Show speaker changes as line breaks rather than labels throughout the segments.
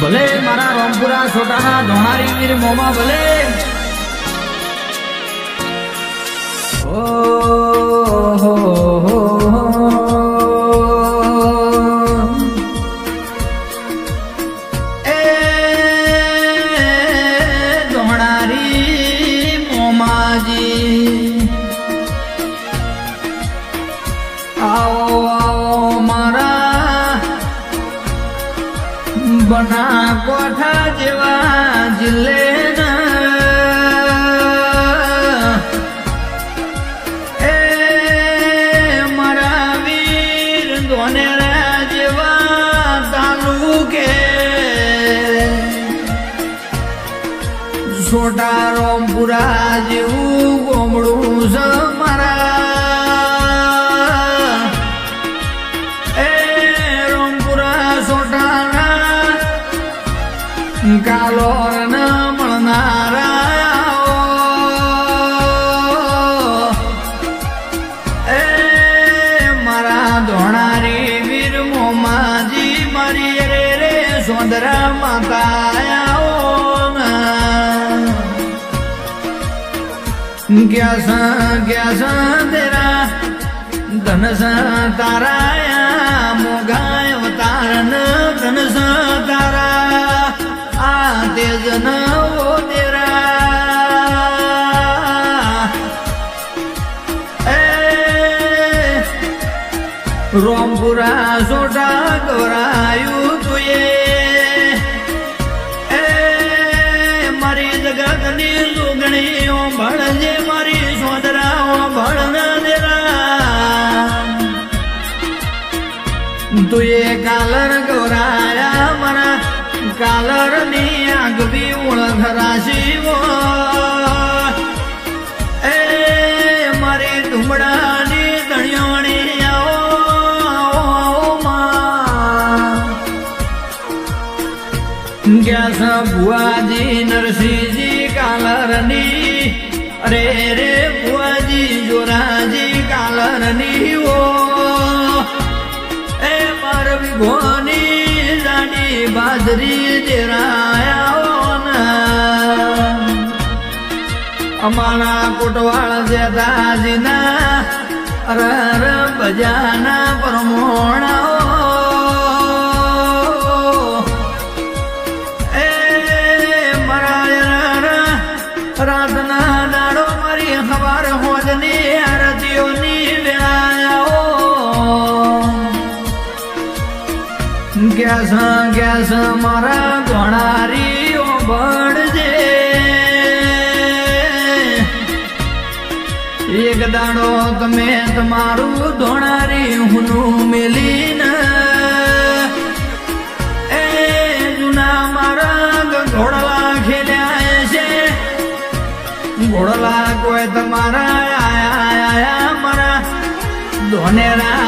ભલે મારા રામપુરા છોટાના ધોણારી વીર મોમાં ભલે. ધોણારી મોમાજી. કોઠા જેવા જિલ્લે છોટા રોમપુરા જેવું ગોમડું છે મારા ધોણારી વીર મોમાજી મારી રે રે સોંદરા માતા ક્યાં સા ક્યાં સા તેરા ધનસ તારાયા મોગાય અવતારન ધનસ તારા. આ તેજ ન રોમપુરા સોટા ગોરાયું તુએ. એ મારી જગતની સુગણીઓ ભણજે મારી સોદરાઓ ભણ દેરા. તુએ કાલર ગોરાયા મારા કાલરની આગવી ઓળખ રાશીઓ ભુવાજી નરસિંહજી કાલરની, અરે રે ભુવાજી જોરાજી કાલરની ઓ એ માર વિભોની જાડી બાજરી દેરાયા અમારા કોટવાળ જેતાજીના અર અર બજાના પરમોણાઓ ગેસ ગેસ મારા ગોણારીઓ ભણજે એક દાડો તમે તમારું ધોણારી હુનું મેલીને. એ જૂના મારા ઘોડલા ખેલ્યા છે. ઘોડલા કોઈ તમારા આયા આયા મારા ધોનેરા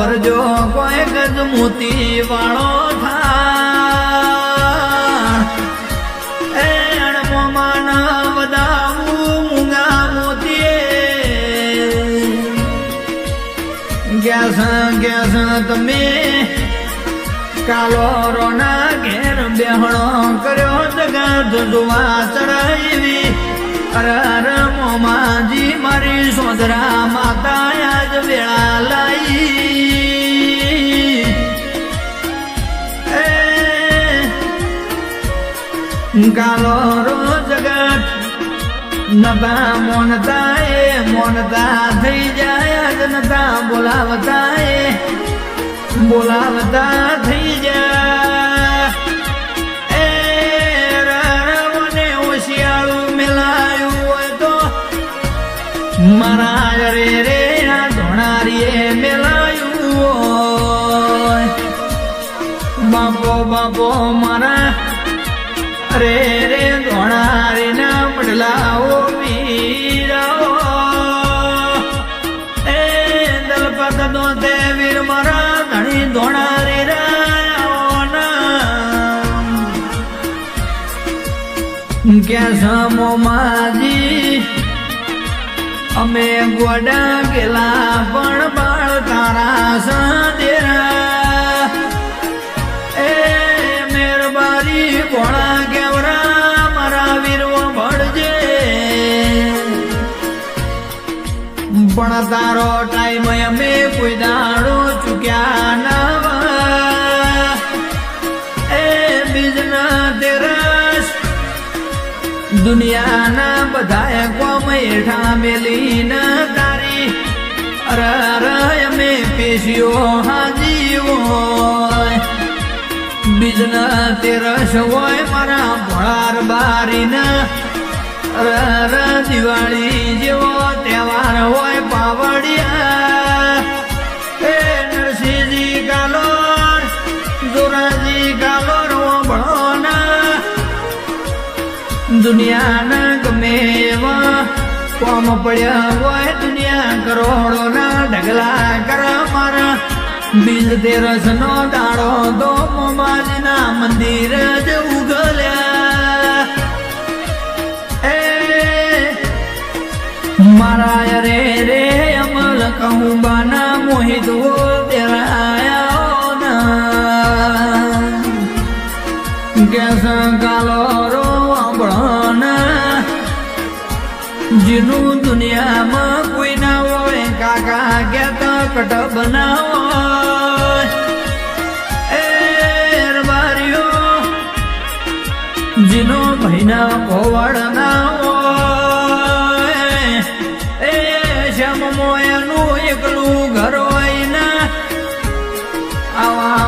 ભરજો જો કોઈ ગજ મોતી વાળો તમે કાલો રોના ઘેર બેહણો કર્યો જગા જોવા ચડાવી. અરે મોમાજી મારી સોદરા માતા આજ વેળા લાઈ. કાલો રો જગત નતા મોનતા એ મોનતા થઈ જાય જ નતા બોલાવતા એ બોલાવતા થઈ જા મારા રે રે, આ ધોણારીએ મેલાયું બાપો બાપો, મારા રે રે, ધોણારીના પડલાઓ વીરાઓ એ દલપત દો તે વીર મારા ધણી ધોણારી રાઓના ક્યાં સમો માજી અમે ગોડા ગેલા, પણ બાળ તારા સંદેરા એ મેરબારી ભોળા કેવરા, મારા વીરવો ભળજે પણ તારો ટાઈમ અમે કોઈ દાડો ચૂક્યા નવા. એ બીજના તેરસ, દુનિયાના બધા હેઠા મેલી ન તારી અર અમે પેશીઓ હાજી હોય બીજના તેરસ હોય મારા ભોળાર બારીના અર દિવાળી જેવો તહેવાર હોય પાવડિયા એ નરસિંહજી ગાલોર જોરાજી કાલોર ભણોના દુનિયાના ગમે એવા કોમ પડ્યા હોય દુનિયા કરોડોના ઢગલા કર મારા. બીજ તેરસ નો દાડો તો મોમાજીના મંદિર જ ઉગલ્યા. એ, મારા રે રે અમલ કહું બાના.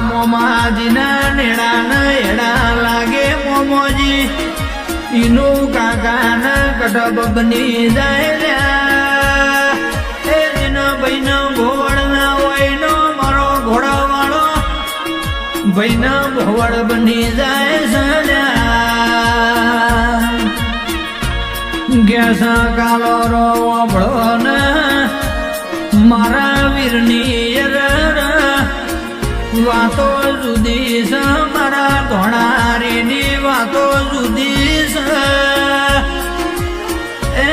મોમાજીના નેડા એડા લાગે મોમોજી ઈનું કાકાના કટબ બની જાય લ્યા. એ દિના ભાઈનો ભોવડ ના હોય નો મારો ઘોડા વાળો ભાઈનો ભોવડ બની જાય સલ્યા ગેસ કાલો રો વાપડો ને મારા વીરની વાતો જુદી છે, મારા ધોણારીની વાતો જુદી છે એ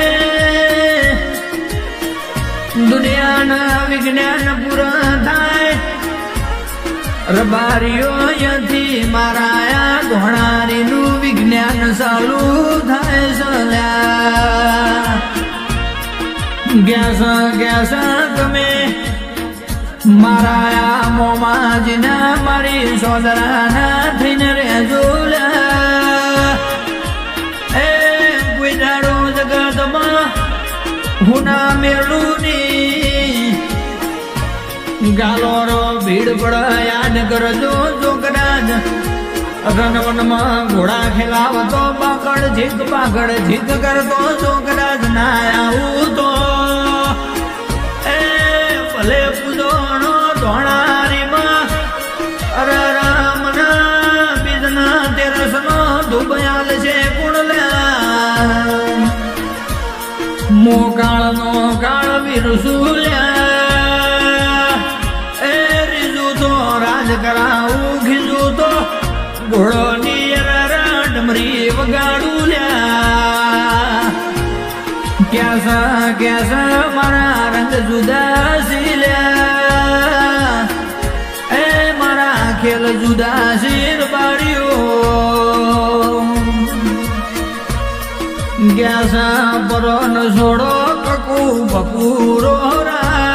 દુનિયાના વિજ્ઞાન પૂરા થાય. રબારીઓ, અહીંયાથી મારા આ ધોણારીનું વિજ્ઞાન ચાલુ થાય સલ્યા ગેસ ગેસ, તમે મારા આ મોમાજીના, મારી સોદરાના થઈને રહેજો. એ દાડો જગતમાં હું ના મેળું ની ગાલોરો ભીડ પડ કરજો જો કદાચ રનવનમાં ઘોડા ખેલાવતો પાકડ જીક પાકડ જીક કરતો જો કદાચ ના આવું તો. એ ભલે પૂજોનો ધોણારીમાં અરે રામના બીજના તેરસનો દુબયાલ છે કુણલ્યા મોકાળનો કાળ વિરસુલ્યા ક્યાસા મારા રંગ જુદા સીલ્યા એ મારા ખેલ જુદા શીર બાળ્યો ગ્યાસા પરોન છોડો કકુ બકુરો રાન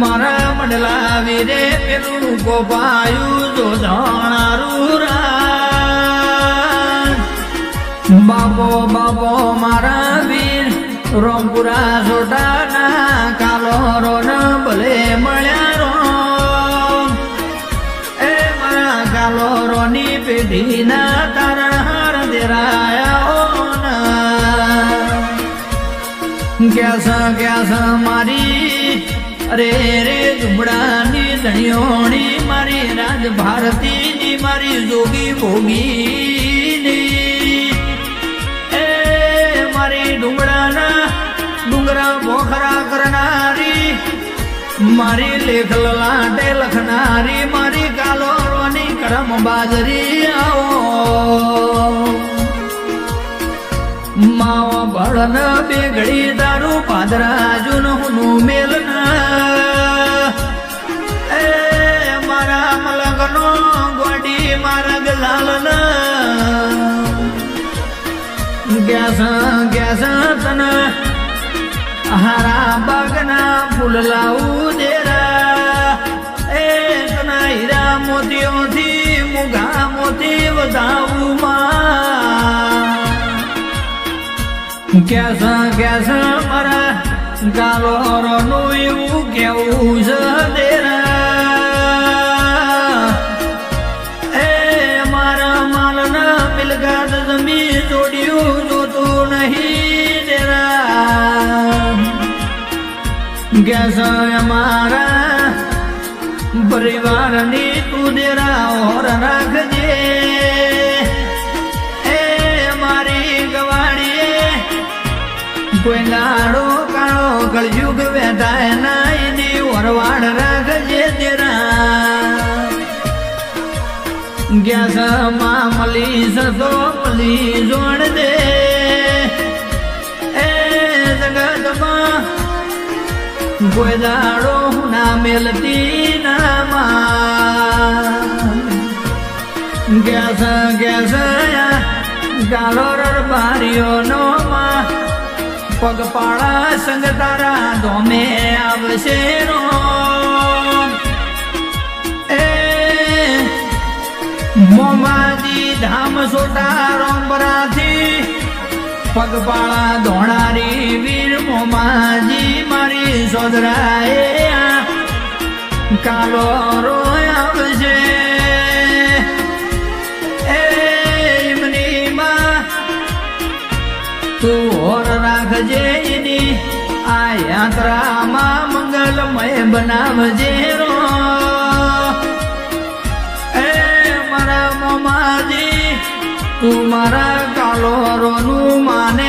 મારા મંડલા વીરે પેલું ગોપાયું જો જાણારું બાપો બાપો મારા વીર, રોમપુરા સોટાના કાલો રો ન ભલે મળ્યા રો એ મારા કાલો રોની પેઢીના તારણ હાર દેરાયા ક્યાસ ક્યાસ મારી અરે રે ઝુમડાની ધણીઓણી મારી રાજ ભારતીની, મારી જોગી ભોગીની. એ મારી ડુંગળાના ડુંગરા બોખરા કરનારી, મારી લેખ લાટે લખનારી, મારી કાલોરવાની કરમ બાજરી આવો. માવા ભળન બેગડી દારૂ પાદરા જૂનું મેલન એ મારા મલગનો ગોડી મારા ગલાલન. ગેસ ગેસ તન હારા બાગના ફૂલ લાવું દેરા. એ તના હીરા મારા ગાલોરનું એવું કેવું છે દેરા. એ મારા માલના મિલગાત જમી જોડ્યું જોતું નહીં દેરા. કેસ મારા પરિવારની તું દેરા, ઓર રાખજે ગેસમાં મળી સતો મળી જોડ દે. એ જગતમાં કોઈ દાડો ના મેલતી નામાં. ગ્યાસ ગ્યાસ ગાલો રબારીઓ નો પગપાળા સંગ તારા ધોમે આવશે રો મોમાજી ધામ સોટા રોમરાથી પગપાળા ધોણારી વીર મોમાજી મારી સોદરાએ કાલો રોય આવશે તું હોર રાખજે એની આ યાત્રામાં મંગલમય બનાવજે. તું મારા કાલોરોનું માને.